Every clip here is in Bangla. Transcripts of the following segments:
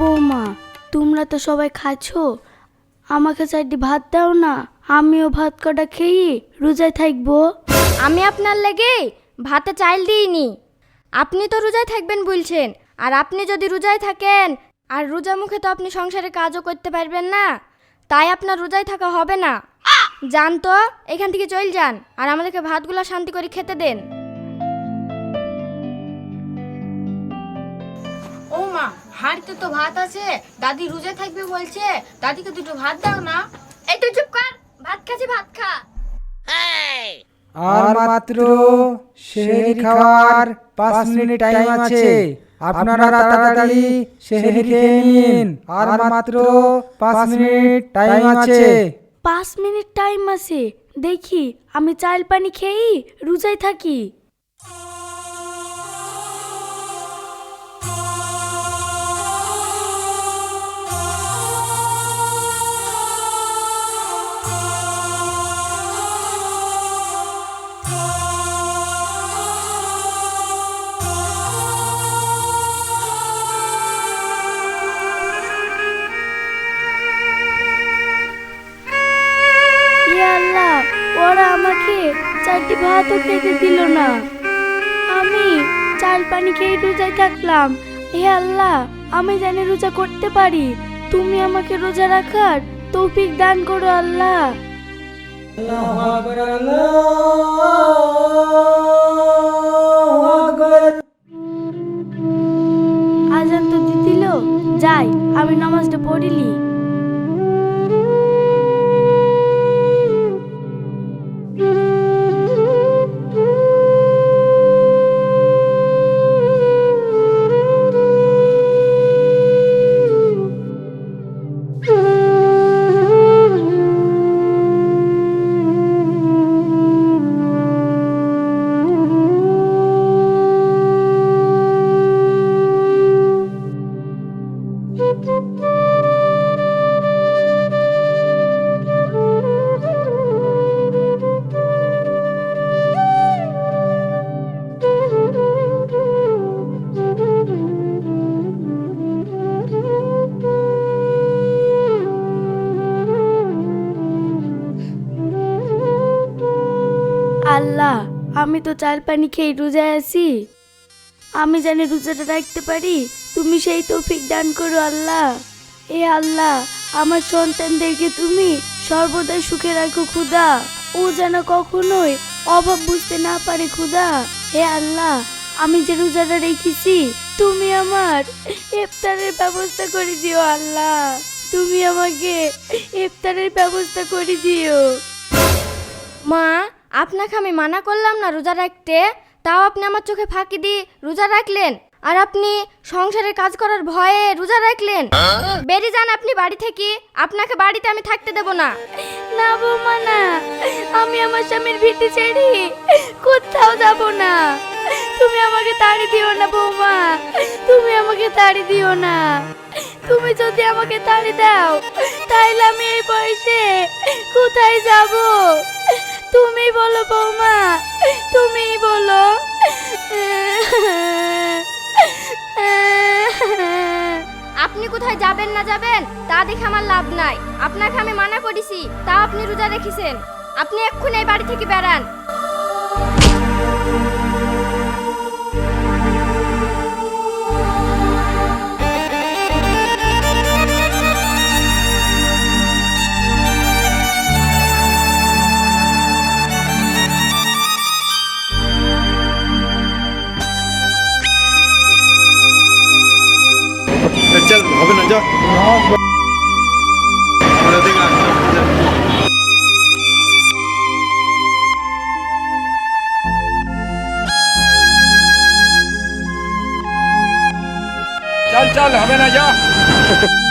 বৌমা, তোমরা তো সবাই খাচ্ছো। আমাকে চারটি ভাত দাও না, আমিও ভাত কটা খেয়ে রোজায় থাকব। আমি আপনার লেগে ভাতে চাইল দিইনি। আপনি তো রোজায় থাকবেন বলছেন, আর আপনি যদি রোজায় থাকেন, আর রোজা মুখে তো আপনি সংসারে কাজও করতে পারবেন না, তাই আপনার রোজায় থাকা হবে না। যান তো, এখান থেকে চল যান, আর আমাদেরকে ভাতগুলো শান্তি করে খেতে দেন। হাড়িতে তো ভাত আছে দাদি রোজা থাকবে বলছে দাদিকে দুটো ভাত দাও না। এই তুই চুপ কর ভাত খাচ্ছি ভাত খা। আর মাত্র সেহরি খাওয়ার পাঁচ মিনিট টাইম আছে। আপনারা তাড়াতাড়ি সেহরি খেয়ে নিন। আর মাত্র পাঁচ মিনিট টাইম আছে। পাঁচ মিনিট টাইম আছে। দেখি আমি চাল পানি খেয়েই রোজায় থাকি। পানি খেয়ে রোজায় থাকলাম হে আল্লাহ আমি জানি রোজা করতে পারি। তুমি আমাকে রোজা রাখার তৌফিক দান করো আল্লাহ। আজান তো দিদিল যাই আমি নামাজটা পড়িলি আমি তো চাল পানি খেয়ে রোজায় আছি। আমি জানি রোজাটা রাখতে পারি, তুমি সেই তৌফিক দান করো আল্লাহ। এ আল্লাহ, আমার সন্তানদেরকে তুমি সর্বদাই সুখে রাখো খুদা। ও যেন কখনোই অভাব বুঝতে না পারে খুদা। হে আল্লাহ, আমি যে রোজাটা রেখেছি, তুমি আমার ইফতারের ব্যবস্থা করে দিও আল্লাহ। তুমি আমাকে ইফতারের ব্যবস্থা করে দিও। মা আপনাকে আমি মানা করলাম না রোজা রাখতে তাও আপনি আমার চোখে ফাঁকি দিয়ে রোজা রাখলেন। আর আপনি সংসারের কাজ করার ভয়ে রোজা রাখলেন। বেরিয়ে যান আপনি বাড়ি থেকে আপনাকে বাড়িতে আমি থাকতে দেব না। না বৌমা না আমি আমার স্বামীর ভিটে ছেড়ে কোথাও যাব না। তুমি আমাকে তাড়ি দিও না বৌমা তুমি আমাকে তাড়ি দিও না। তুমি যদি আমাকে তাড়ি দাও তাইলে আমি এই বয়সে কোথায় যাব? তুমি বলো বৌমা, তুমি বলো। আপনি কোথায় যাবেন না যাবেন, তা দেখে আমার লাভ নাই। আপনাকে আমি মানা করেছি, তা আপনি রোজা রেখেছেন। আপনি এক্ষুনি এই বাড়ি থেকে বেড়ান চল হবে না যা আমরা দেখে আসছি, যা।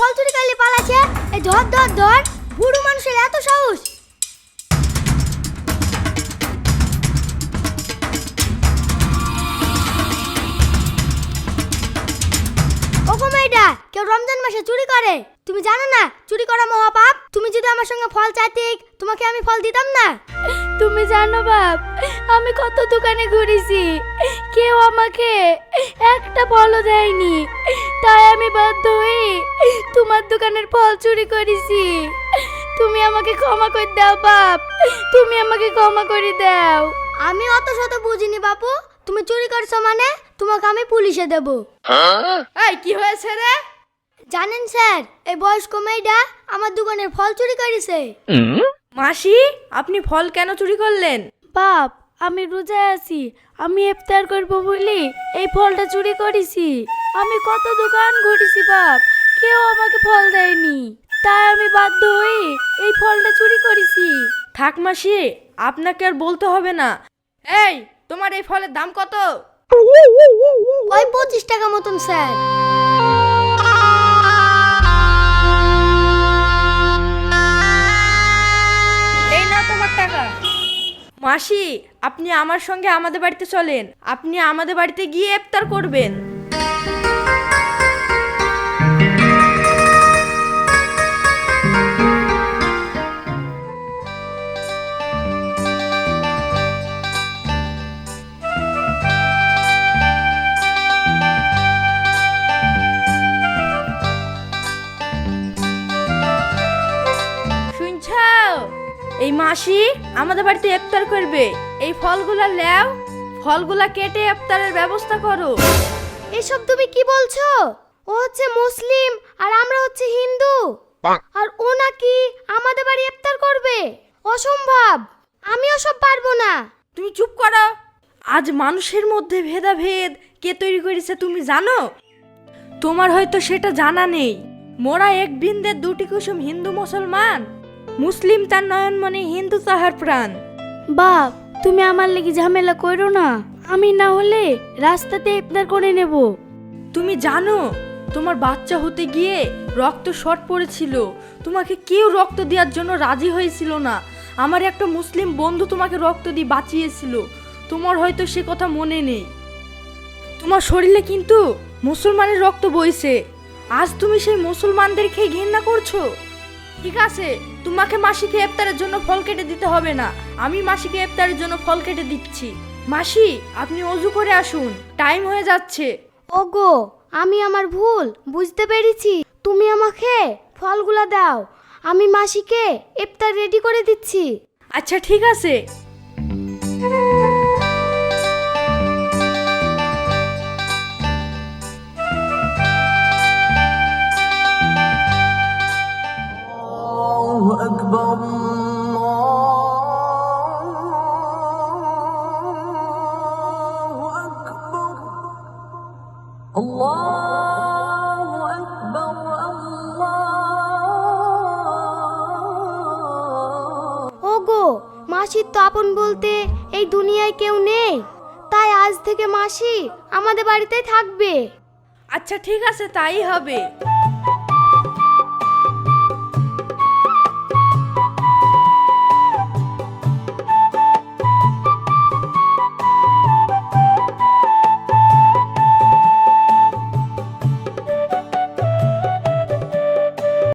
ফল চুরি করলে পালাছে এই ধর ধর ধর। বুড়ো মানুষের এত সাহস। ওগো মেয়েটা কেউ রমজান মাসে চুরি করে? তুমি জানো না চুরি করা মহাপাপ? তুমি যদি আমার সঙ্গে ফল চাইতে তোমাকে আমি ফল দিতাম না? তুমি জানো বাপ আমি কত দোকানে ঘুরেছি। কেউ আমাকে একটা ফলও দেয়নি। তাই আমি বাধ্য হয়ে তোমার দোকানের ফল চুরি করেছি। তুমি আমাকে ক্ষমা করে দাও বাপ তুমি আমাকে ক্ষমা করে দাও। আমি অত শত বুঝিনি বাপু। তুমি চুরি করছ মানে তোমাকে আমি পুলিশে দেব। এই কি হয়েছে রে? জানেন স্যার এই বয়স্ক মেয়েটা আমার দোকানের ফল চুরি করেছে। মাসি আপনি ফল কেন চুরি করলেন? বাপ আমি রোজায় আছি। আমি ইফতার করব বলি এই ফলটা চুরি করেছি। আমি কত দোকান ঘুরেছি বাপ কেউ আমাকে ফল দেয়নি। তাই আমি বাধ্য হয়ে এই ফলটা চুরি করেছি। থাক মাসি আপনাকে আর বলতে হবে না। এই তোমার এই ফলের দাম কত? ওই পঁচিশ টাকা মতন স্যার। মাসি আপনি আমার সঙ্গে আমাদের বাড়িতে চলেন। আপনি আমাদের বাড়িতে গিয়ে ইফতার করবেন। এই মাসি আমাদের বাড়িতে ইফতার করবে। এই ফলগুলা লেও ফলগুলা কেটে ইফতারের ব্যবস্থা করো। এসব তুমি কি বলছো? ও হচ্ছে মুসলিম আর আমরা হচ্ছে হিন্দু। আর ও নাকি আমাদের বাড়ি ইফতার করবে। অসম্ভব। আমি ওসব পারব না। তুমি চুপ করো। আজ মানুষের মধ্যে ভেদাভেদ কে তৈরি করেছে তুমি জানো? তোমার হয়তো সেটা জানা নেই। মোরা এক বৃন্দের দুটি কুসুম হিন্দু মুসলমান। মুসলিম তার নয়ন মনে হিন্দু তাহার প্রাণ। বাপ তুমি আমার লেগে ঝামেলা করো না। আমি না হলে রাস্তাতে ইফতার করে নেব। তুমি জানো তোমার বাচ্চা হতে গিয়ে রক্ত শর্ট পড়েছিল। তোমাকে কেউ রক্ত দেওয়ার জন্য রাজি হয়েছিল না। আমার একটা মুসলিম বন্ধু তোমাকে রক্ত দিয়ে বাঁচিয়েছিল। তোমার হয়তো সে কথা মনে নেই। তোমার শরীরে কিন্তু মুসলমানের রক্ত বইছে। আজ তুমি সেই মুসলমানদের খেয়ে ঘৃণা করছ? ঠিক আছে তোমাকে মাসিকে ইফতারের জন্য ফল কেটে দিতে হবে না। আমি মাসিকে ইফতারের জন্য ফল কেটে দিচ্ছি। মাসি আপনি অজু করে আসুন। টাইম হয়ে যাচ্ছে। ওগো আমি আমার ভুল বুঝতে পেরেছি। তুমি আমাকে ফলগুলা দাও। আমি মাসিকে ইফতার রেডি করে দিচ্ছি। আচ্ছা ঠিক আছে। الله أكبر الله ওগো মাসির তো আপন বলতে এই দুনিয়ায় কেউ নেই তাই আজ থেকে মাসি আমাদের বাড়িতেই থাকবে আচ্ছা ঠিক আছে তাই হবে